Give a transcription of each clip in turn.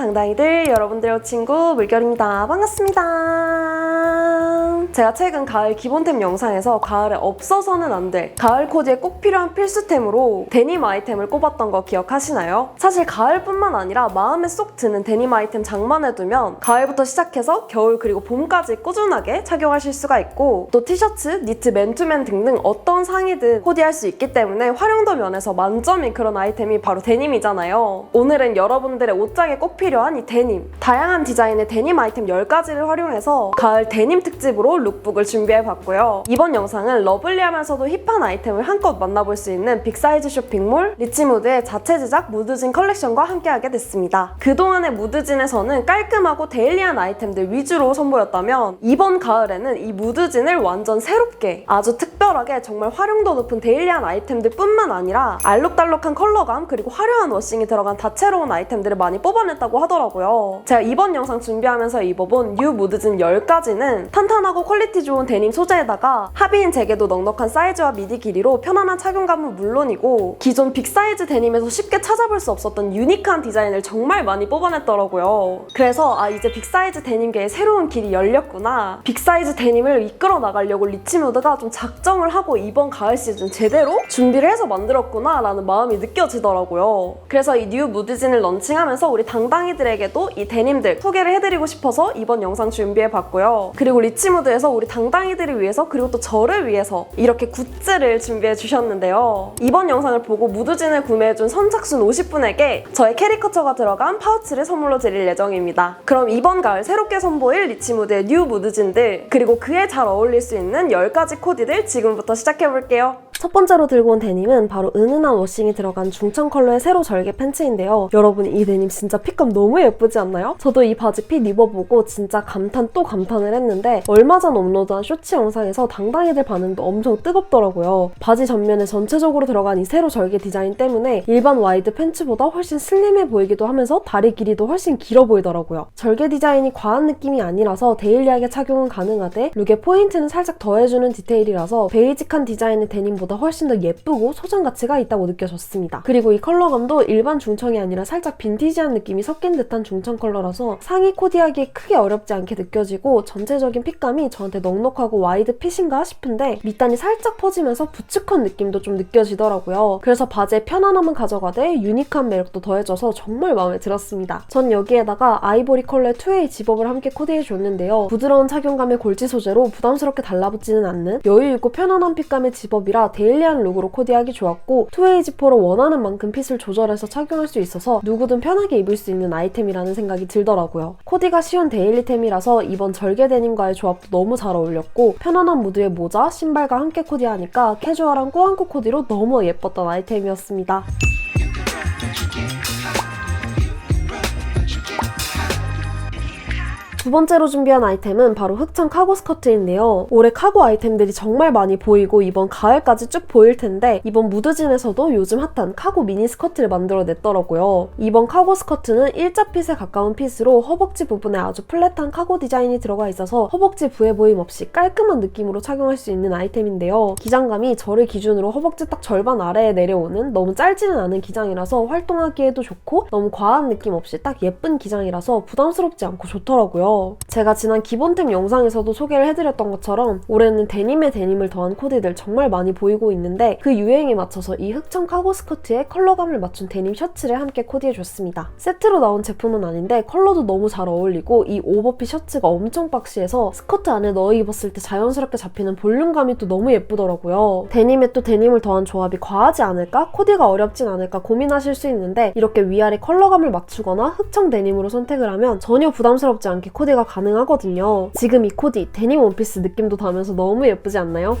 당당이들 여러분들 친구 물결입니다. 반갑습니다 제가 최근 가을 기본템 영상에서 가을에 없어서는 안 될 가을 코디에 꼭 필요한 필수템으로 데님 아이템을 꼽았던 거 기억하시나요? 사실 가을뿐만 아니라 마음에 쏙 드는 데님 아이템 장만해두면 가을부터 시작해서 겨울 그리고 봄까지 꾸준하게 착용하실 수가 있고 또 티셔츠, 니트, 맨투맨 등등 어떤 상의든 코디할 수 있기 때문에 활용도 면에서 만점인 그런 아이템이 바로 데님이잖아요. 오늘은 여러분들의 옷장에 꼭 필요한 이 데님 다양한 디자인의 데님 아이템 10가지를 활용해서 가을 데님 특집으로 룩북을 준비해봤고요. 이번 영상은 러블리하면서도 힙한 아이템을 한껏 만나볼 수 있는 빅사이즈 쇼핑몰 리치무드의 자체 제작 무드진 컬렉션과 함께하게 됐습니다. 그동안의 무드진에서는 깔끔하고 데일리한 아이템들 위주로 선보였다면 이번 가을에는 이 무드진을 완전 새롭게 아주 특별하게 정말 활용도 높은 데일리한 아이템들 뿐만 아니라 알록달록한 컬러감 그리고 화려한 워싱이 들어간 다채로운 아이템들을 많이 뽑아냈다고 하더라고요. 제가 이번 영상 준비하면서 입어본 뉴 무드진 10가지는 탄탄하고 퀄리티 좋은 데님 소재에다가 합의인 재개도 넉넉한 사이즈와 미디 길이로 편안한 착용감은 물론이고 기존 빅사이즈 데님에서 쉽게 찾아볼 수 없었던 유니크한 디자인을 정말 많이 뽑아냈더라고요. 그래서 아 이제 빅사이즈 데님계의 새로운 길이 열렸구나. 빅사이즈 데님을 이끌어 나가려고 리치무드가 좀 작정을 하고 이번 가을 시즌 제대로 준비를 해서 만들었구나 라는 마음이 느껴지더라고요. 그래서 이 뉴 무드진을 런칭하면서 우리 당당이들에게도 이 데님들 소개를 해드리고 싶어서 이번 영상 준비해봤고요. 그리고 리치무드에서 우리 당당이들을 위해서 그리고 또 저를 위해서 이렇게 굿즈를 준비해 주셨는데요. 이번 영상을 보고 무드진을 구매해준 선착순 50분에게 저의 캐리커처가 들어간 파우치를 선물로 드릴 예정입니다. 그럼 이번 가을 새롭게 선보일 리치무드의 뉴 무드진들 그리고 그에 잘 어울릴 수 있는 10가지 코디들 지금부터 시작해볼게요. 첫 번째로 들고 온 데님은 바로 은은한 워싱이 들어간 중청 컬러의 세로 절개 팬츠인데요. 여러분 이 데님 진짜 핏감 너무 예쁘지 않나요? 저도 이 바지 핏 입어보고 진짜 감탄 또 감탄을 했는데 얼마 전 업로드한 쇼츠 영상에서 당당이들 반응도 엄청 뜨겁더라고요. 바지 전면에 전체적으로 들어간 이 세로 절개 디자인 때문에 일반 와이드 팬츠보다 훨씬 슬림해 보이기도 하면서 다리 길이도 훨씬 길어 보이더라고요. 절개 디자인이 과한 느낌이 아니라서 데일리하게 착용은 가능하되 룩의 포인트는 살짝 더해주는 디테일이라서 베이직한 디자인의 데님보다 훨씬 더 예쁘고 소장 가치가 있다고 느껴졌습니다. 그리고 이 컬러감도 일반 중청이 아니라 살짝 빈티지한 느낌이 섞인 듯한 중청 컬러라서 상의 코디하기에 크게 어렵지 않게 느껴지고 전체적인 핏감이 저한테 넉넉하고 와이드 핏인가 싶은데 밑단이 살짝 퍼지면서 부츠컷 느낌도 좀 느껴지더라고요. 그래서 바지의 편안함은 가져가되 유니크한 매력도 더해져서 정말 마음에 들었습니다. 전 여기에다가 아이보리 컬러의 2A 집업을 함께 코디해줬는데요. 부드러운 착용감의 골지 소재로 부담스럽게 달라붙지는 않는 여유있고 편안한 핏감의 집업이라 데일리한 룩으로 코디하기 좋았고 2A 지퍼로 원하는 만큼 핏을 조절해서 착용할 수 있어서 누구든 편하게 입을 수 있는 아이템이라는 생각이 들더라고요. 코디가 쉬운 데일리템이라서 이번 절개 데님과의 조합도 너무 잘 어울렸고 편안한 무드의 모자, 신발과 함께 코디하니까 캐주얼한 꾸안꾸 코디로 너무 예뻤던 아이템이었습니다. 두 번째로 준비한 아이템은 바로 흑천 카고 스커트인데요. 올해 카고 아이템들이 정말 많이 보이고 이번 가을까지 쭉 보일 텐데 이번 무드진에서도 요즘 핫한 카고 미니 스커트를 만들어냈더라고요. 이번 카고 스커트는 일자 핏에 가까운 핏으로 허벅지 부분에 아주 플랫한 카고 디자인이 들어가 있어서 허벅지 부해 보임 없이 깔끔한 느낌으로 착용할 수 있는 아이템인데요. 기장감이 저를 기준으로 허벅지 딱 절반 아래에 내려오는 너무 짧지는 않은 기장이라서 활동하기에도 좋고 너무 과한 느낌 없이 딱 예쁜 기장이라서 부담스럽지 않고 좋더라고요. 제가 지난 기본템 영상에서도 소개를 해드렸던 것처럼 올해는 데님에 데님을 더한 코디들 정말 많이 보이고 있는데 그 유행에 맞춰서 이 흑청 카고 스커트에 컬러감을 맞춘 데님 셔츠를 함께 코디해줬습니다. 세트로 나온 제품은 아닌데 컬러도 너무 잘 어울리고 이 오버핏 셔츠가 엄청 박시해서 스커트 안에 넣어 입었을 때 자연스럽게 잡히는 볼륨감이 또 너무 예쁘더라고요. 데님에 또 데님을 더한 조합이 과하지 않을까? 코디가 어렵진 않을까 고민하실 수 있는데 이렇게 위아래 컬러감을 맞추거나 흑청 데님으로 선택을 하면 전혀 부담스럽지 않게 코디가 가능하거든요. 지금 이 코디 데님 원피스 느낌도 나면서 너무 예쁘지 않나요?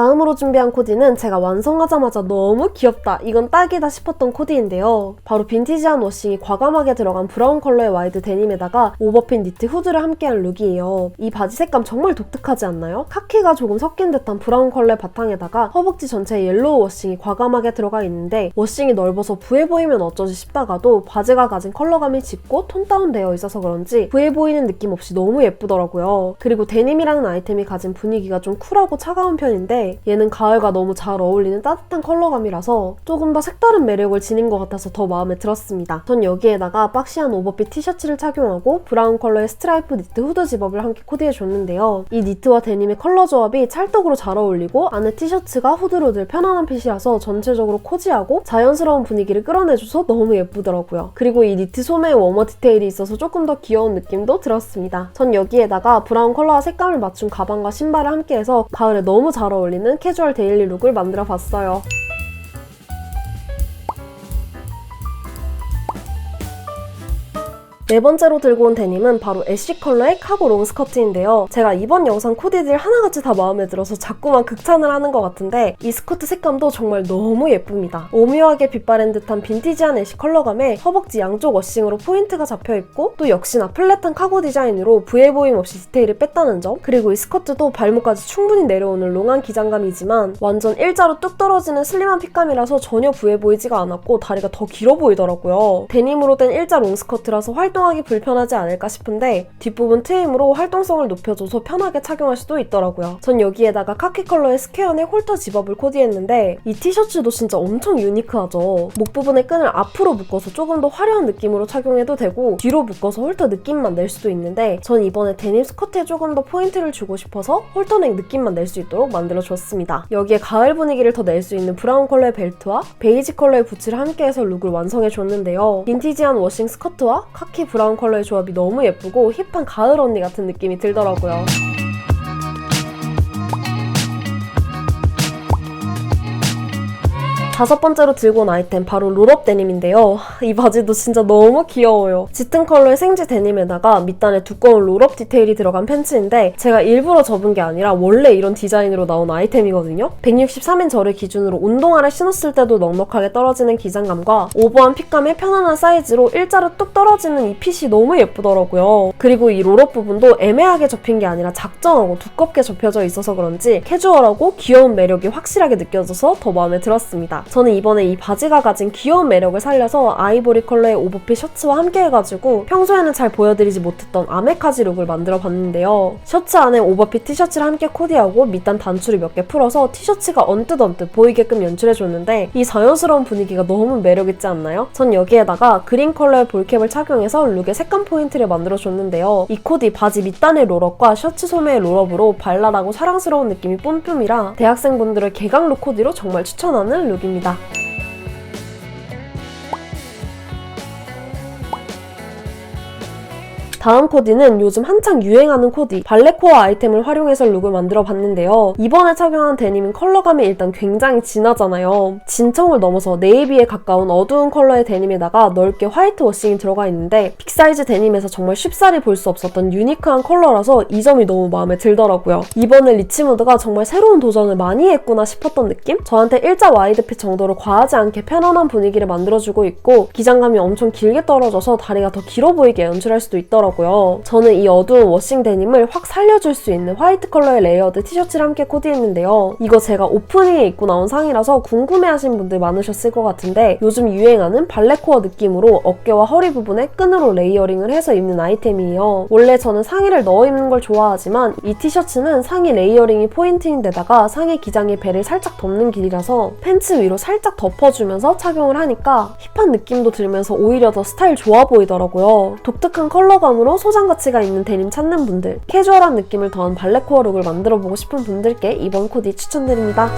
다음으로 준비한 코디는 제가 완성하자마자 너무 귀엽다 이건 딱이다 싶었던 코디인데요. 바로 빈티지한 워싱이 과감하게 들어간 브라운 컬러의 와이드 데님에다가 오버핀 니트 후드를 함께한 룩이에요. 이 바지 색감 정말 독특하지 않나요? 카키가 조금 섞인 듯한 브라운 컬러의 바탕에다가 허벅지 전체에 옐로우 워싱이 과감하게 들어가 있는데 워싱이 넓어서 부해 보이면 어쩌지 싶다가도 바지가 가진 컬러감이 짙고 톤 다운되어 있어서 그런지 부해 보이는 느낌 없이 너무 예쁘더라고요. 그리고 데님이라는 아이템이 가진 분위기가 좀 쿨하고 차가운 편인데 얘는 가을과 너무 잘 어울리는 따뜻한 컬러감이라서 조금 더 색다른 매력을 지닌 것 같아서 더 마음에 들었습니다. 전 여기에다가 박시한 오버핏 티셔츠를 착용하고 브라운 컬러의 스트라이프 니트 후드 집업을 함께 코디해줬는데요. 이 니트와 데님의 컬러 조합이 찰떡으로 잘 어울리고 안에 티셔츠가 후드로 늘 편안한 핏이라서 전체적으로 코지하고 자연스러운 분위기를 끌어내줘서 너무 예쁘더라고요. 그리고 이 니트 소매에 워머 디테일이 있어서 조금 더 귀여운 느낌도 들었습니다. 전 여기에다가 브라운 컬러와 색감을 맞춘 가방과 신발을 함께해서 가을에 너무 잘 어울리는 캐주얼 데일리 룩을 만들어 봤어요. 네 번째로 들고 온 데님은 바로 애쉬 컬러의 카고 롱 스커트인데요. 제가 이번 영상 코디들 하나같이 다 마음에 들어서 자꾸만 극찬을 하는 것 같은데 이 스커트 색감도 정말 너무 예쁩니다. 오묘하게 빛바랜 듯한 빈티지한 애쉬 컬러감에 허벅지 양쪽 워싱으로 포인트가 잡혀있고 또 역시나 플랫한 카고 디자인으로 부해 보임 없이 디테일을 뺐다는 점 그리고 이 스커트도 발목까지 충분히 내려오는 롱한 기장감이지만 완전 일자로 뚝 떨어지는 슬림한 핏감이라서 전혀 부해 보이지가 않았고 다리가 더 길어 보이더라고요. 데님으로 된 일자 롱 스커트라서 활동 활동하기 불편하지 않을까 싶은데 뒷부분 트임으로 활동성을 높여줘서 편하게 착용할 수도 있더라고요. 전 여기에다가 카키 컬러의 스퀘어넥 홀터 집업을 코디했는데 이 티셔츠도 진짜 엄청 유니크하죠. 목 부분의 끈을 앞으로 묶어서 조금 더 화려한 느낌으로 착용해도 되고 뒤로 묶어서 홀터 느낌만 낼 수도 있는데 전 이번에 데님 스커트에 조금 더 포인트를 주고 싶어서 홀터넥 느낌만 낼 수 있도록 만들어줬습니다. 여기에 가을 분위기를 더 낼 수 있는 브라운 컬러의 벨트와 베이지 컬러의 부츠를 함께해서 룩을 완성해줬는데요. 빈티지한 워싱 스커트와 카키 브라운 컬러의 조합이 너무 예쁘고 힙한 가을 언니 같은 느낌이 들더라고요. 다섯 번째로 들고 온 아이템 바로 롤업 데님인데요. 이 바지도 진짜 너무 귀여워요. 짙은 컬러의 생지 데님에다가 밑단에 두꺼운 롤업 디테일이 들어간 팬츠인데 제가 일부러 접은 게 아니라 원래 이런 디자인으로 나온 아이템이거든요. 163인 저를 기준으로 운동화를 신었을 때도 넉넉하게 떨어지는 기장감과 오버한 핏감의 편안한 사이즈로 일자로 뚝 떨어지는 이 핏이 너무 예쁘더라고요. 그리고 이 롤업 부분도 애매하게 접힌 게 아니라 작정하고 두껍게 접혀져 있어서 그런지 캐주얼하고 귀여운 매력이 확실하게 느껴져서 더 마음에 들었습니다. 저는 이번에 이 바지가 가진 귀여운 매력을 살려서 아이보리 컬러의 오버핏 셔츠와 함께 해가지고 평소에는 잘 보여드리지 못했던 아메카지 룩을 만들어 봤는데요. 셔츠 안에 오버핏 티셔츠를 함께 코디하고 밑단 단추를 몇 개 풀어서 티셔츠가 언뜻 언뜻 보이게끔 연출해줬는데 이 자연스러운 분위기가 너무 매력있지 않나요? 전 여기에다가 그린 컬러의 볼캡을 착용해서 룩의 색감 포인트를 만들어줬는데요. 이 코디 바지 밑단의 롤업과 셔츠 소매의 롤업으로 발랄하고 사랑스러운 느낌이 뿜뿜이라 대학생분들의 개강 룩 코디로 정말 추천하는 룩입니다. 다 음 코디는 요즘 한창 유행하는 코디 발레코어 아이템을 활용해서 룩을 만들어 봤는데요. 이번에 착용한 데님은 컬러감이 일단 굉장히 진하잖아요. 진청을 넘어서 네이비에 가까운 어두운 컬러의 데님에다가 넓게 화이트 워싱이 들어가 있는데 빅사이즈 데님에서 정말 쉽사리 볼 수 없었던 유니크한 컬러라서 이 점이 너무 마음에 들더라고요. 이번에 리치무드가 정말 새로운 도전을 많이 했구나 싶었던 느낌? 저한테 일자 와이드 핏 정도로 과하지 않게 편안한 분위기를 만들어주고 있고 기장감이 엄청 길게 떨어져서 다리가 더 길어 보이게 연출할 수도 있더라고요. 있더라고요. 저는 이 어두운 워싱 데님을 확 살려줄 수 있는 화이트 컬러의 레이어드 티셔츠를 함께 코디했는데요. 이거 제가 오프닝에 입고 나온 상이라서 궁금해하신 분들 많으셨을 것 같은데 요즘 유행하는 발레코어 느낌으로 어깨와 허리 부분에 끈으로 레이어링을 해서 입는 아이템이에요. 원래 저는 상의를 넣어 입는 걸 좋아하지만 이 티셔츠는 상의 레이어링이 포인트인데다가 상의 기장의 배를 살짝 덮는 길이라서 팬츠 위로 살짝 덮어주면서 착용을 하니까 힙한 느낌도 들면서 오히려 더 스타일 좋아 보이더라고요. 독특한 컬러감 기본으로 소장 가치가 있는 데님 찾는 분들, 캐주얼한 느낌을 더한 발레코어 룩을 만들어보고 싶은 분들께 이번 코디 추천드립니다.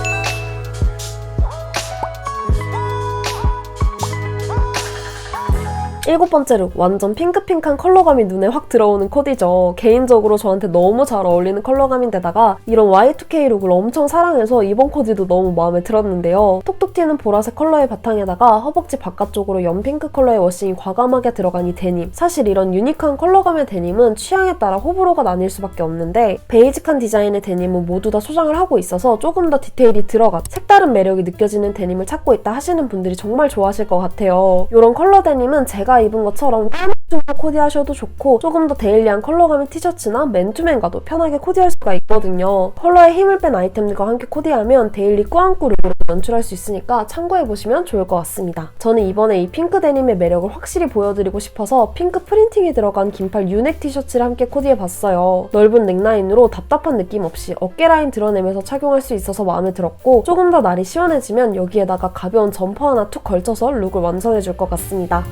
일곱 번째 룩 완전 핑크핑크한 컬러감이 눈에 확 들어오는 코디죠. 개인적으로 저한테 너무 잘 어울리는 컬러감인데다가 이런 Y2K 룩을 엄청 사랑해서 이번 코디도 너무 마음에 들었는데요. 톡톡 튀는 보라색 컬러의 바탕에다가 허벅지 바깥쪽으로 연핑크 컬러의 워싱이 과감하게 들어간 이 데님. 사실 이런 유니크한 컬러감의 데님은 취향에 따라 호불호가 나뉠 수밖에 없는데 베이직한 디자인의 데님은 모두 다 소장을 하고 있어서 조금 더 디테일이 들어가 색다른 매력이 느껴지는 데님을 찾고 있다 하시는 분들이 정말 좋아하실 것 같아요. 이런 컬러 데님은 제가 입은 것처럼 춤으로 코디하셔도 좋고 조금 더 데일리한 컬러감의 티셔츠나 맨투맨과도 편하게 코디할 수가 있거든요. 컬러에 힘을 뺀 아이템들과 함께 코디하면 데일리 꾸안꾸 룩으로 연출할 수 있으니까 참고해보시면 좋을 것 같습니다. 저는 이번에 이 핑크 데님의 매력을 확실히 보여드리고 싶어서 핑크 프린팅이 들어간 긴팔 유넥 티셔츠를 함께 코디해봤어요. 넓은 넥라인으로 답답한 느낌 없이 어깨 라인 드러내면서 착용할 수 있어서 마음에 들었고 조금 더 날이 시원해지면 여기에다가 가벼운 점퍼 하나 툭 걸쳐서 룩을 완성해줄 것 같습니다.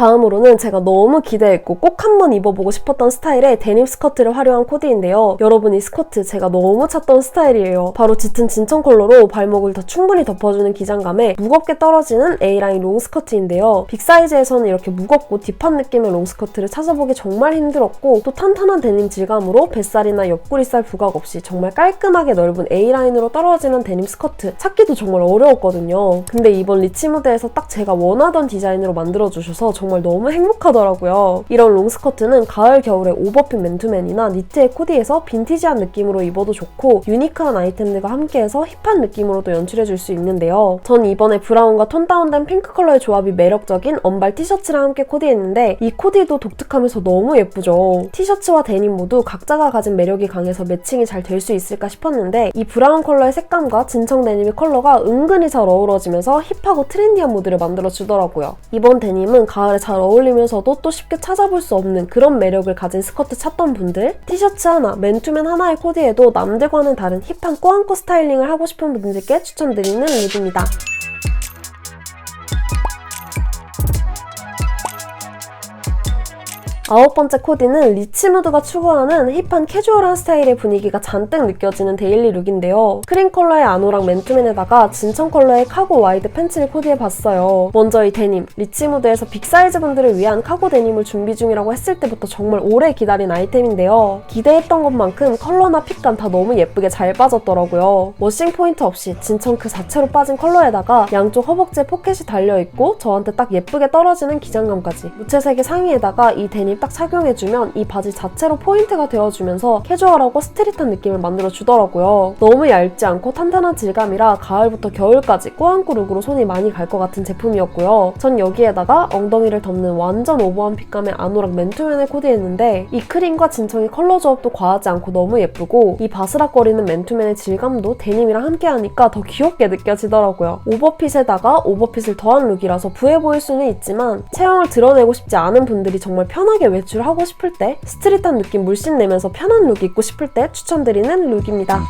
다음으로는 제가 너무 기대했고 꼭 한번 입어보고 싶었던 스타일의 데님 스커트를 활용한 코디인데요. 여러분 이 스커트 제가 너무 찾던 스타일이에요. 바로 짙은 진청 컬러로 발목을 더 충분히 덮어주는 기장감에 무겁게 떨어지는 A라인 롱 스커트인데요. 빅사이즈에서는 이렇게 무겁고 딥한 느낌의 롱 스커트를 찾아보기 정말 힘들었고 또 탄탄한 데님 질감으로 뱃살이나 옆구리살 부각 없이 정말 깔끔하게 넓은 A라인으로 떨어지는 데님 스커트 찾기도 정말 어려웠거든요. 근데 이번 리치 무대에서 딱 제가 원하던 디자인으로 만들어주셔서 정말 너무 행복하더라고요. 이런 롱스커트는 가을 겨울에 오버핏 맨투맨이나 니트의 코디에서 빈티지한 느낌으로 입어도 좋고 유니크한 아이템들과 함께해서 힙한 느낌으로도 연출해줄 수 있는데요. 전 이번에 브라운과 톤 다운된 핑크 컬러의 조합이 매력적인 언발 티셔츠랑 함께 코디했는데 이 코디도 독특하면서 너무 예쁘죠. 티셔츠와 데님 모두 각자가 가진 매력이 강해서 매칭이 잘 될 수 있을까 싶었는데 이 브라운 컬러의 색감과 진청 데님의 컬러가 은근히 잘 어우러지면서 힙하고 트렌디한 무드를 만들어주더라고요. 이번 데님은 가을 에 잘 어울리면서도 또 쉽게 찾아볼 수 없는 그런 매력을 가진 스커트 찾던 분들 티셔츠 하나, 맨투맨 하나의 코디에도 남들과는 다른 힙한 꾸안꾸 스타일링을 하고 싶은 분들께 추천드리는 룩입니다. 아홉 번째 코디는 리치무드가 추구하는 힙한 캐주얼한 스타일의 분위기가 잔뜩 느껴지는 데일리 룩인데요. 크림 컬러의 아노랑 맨투맨에다가 진청 컬러의 카고 와이드 팬츠를 코디해봤어요. 먼저 이 데님, 리치무드에서 빅사이즈 분들을 위한 카고 데님을 준비 중이라고 했을 때부터 정말 오래 기다린 아이템인데요. 기대했던 것만큼 컬러나 핏감 다 너무 예쁘게 잘 빠졌더라고요. 워싱 포인트 없이 진청 그 자체로 빠진 컬러에다가 양쪽 허벅지에 포켓이 달려있고 저한테 딱 예쁘게 떨어지는 기장감까지 무채색의 상의에다가 이 데님 딱 착용해주면 이 바지 자체로 포인트가 되어주면서 캐주얼하고 스트릿한 느낌을 만들어주더라고요. 너무 얇지 않고 탄탄한 질감이라 가을부터 겨울까지 꾸안꾸 룩으로 손이 많이 갈 것 같은 제품이었고요. 전 여기에다가 엉덩이를 덮는 완전 오버한 핏감의 아노락 맨투맨을 코디했는데 이 크림과 진청의 컬러 조합도 과하지 않고 너무 예쁘고 이 바스락거리는 맨투맨의 질감도 데님이랑 함께하니까 더 귀엽게 느껴지더라고요. 오버핏에다가 오버핏을 더한 룩이라서 부해 보일 수는 있지만 체형을 드러내고 싶지 않은 분들이 정말 편하게 외출하고 싶을 때 스트릿한 느낌 물씬 내면서 편한 룩 입고 싶을 때 추천드리는 룩입니다.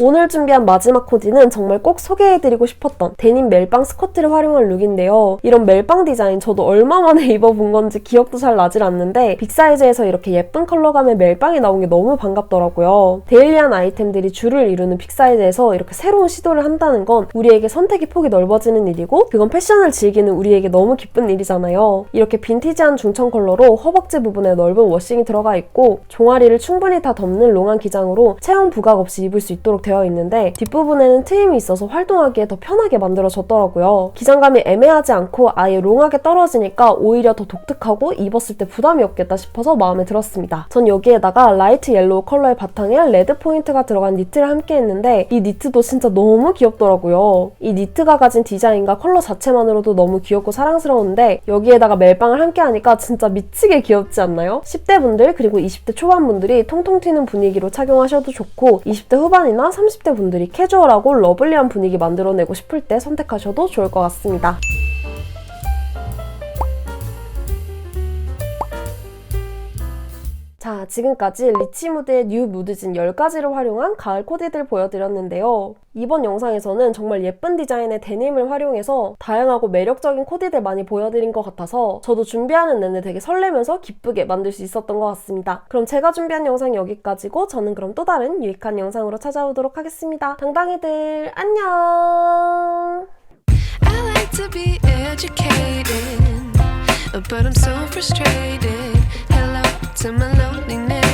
오늘 준비한 마지막 코디는 정말 꼭 소개해드리고 싶었던 데님 멜빵 스커트를 활용한 룩인데요. 이런 멜빵 디자인 저도 얼마 만에 입어본 건지 기억도 잘 나질 않는데 빅사이즈에서 이렇게 예쁜 컬러감의 멜빵이 나온 게 너무 반갑더라고요. 데일리한 아이템들이 줄을 이루는 빅사이즈에서 이렇게 새로운 시도를 한다는 건 우리에게 선택의 폭이 넓어지는 일이고 그건 패션을 즐기는 우리에게 너무 기쁜 일이잖아요. 이렇게 빈티지한 중청 컬러로 허벅지 부분에 넓은 워싱이 들어가 있고 종아리를 충분히 다 덮는 롱한 기장으로 체형 부각 없이 입을 수 있도록 되어 있는데 뒷부분에는 트임이 있어서 활동하기에 더 편하게 만들어졌더라고요. 기장감이 애매하지 않고 아예 롱하게 떨어지니까 오히려 더 독특하고 입었을 때 부담이 없겠다 싶어서 마음에 들었습니다. 전 여기에다가 라이트 옐로우 컬러의 바탕에 레드 포인트가 들어간 니트를 함께 했는데 이 니트도 진짜 너무 귀엽더라고요. 이 니트가 가진 디자인과 컬러 자체만으로도 너무 귀엽고 사랑스러운데 여기에다가 멜빵을 함께 하니까 진짜 미치게 귀엽지 않나요? 10대 분들 그리고 20대 초반 분들이 통통 튀는 분위기로 착용하셔도 좋고 20대 후반이나 30대 분들이 캐주얼하고 러블리한 분위기 만들어내고 싶을 때 선택하셔도 좋을 것 같습니다. 자, 지금까지 리치무드의 뉴 무드진 10가지를 활용한 가을 코디들 보여드렸는데요. 이번 영상에서는 정말 예쁜 디자인의 데님을 활용해서 다양하고 매력적인 코디들 많이 보여드린 것 같아서 저도 준비하는 내내 되게 설레면서 기쁘게 만들 수 있었던 것 같습니다. 그럼 제가 준비한 영상 여기까지고 저는 그럼 또 다른 유익한 영상으로 찾아오도록 하겠습니다. 당당이들 안녕! But I'm so frustrated. To my loneliness.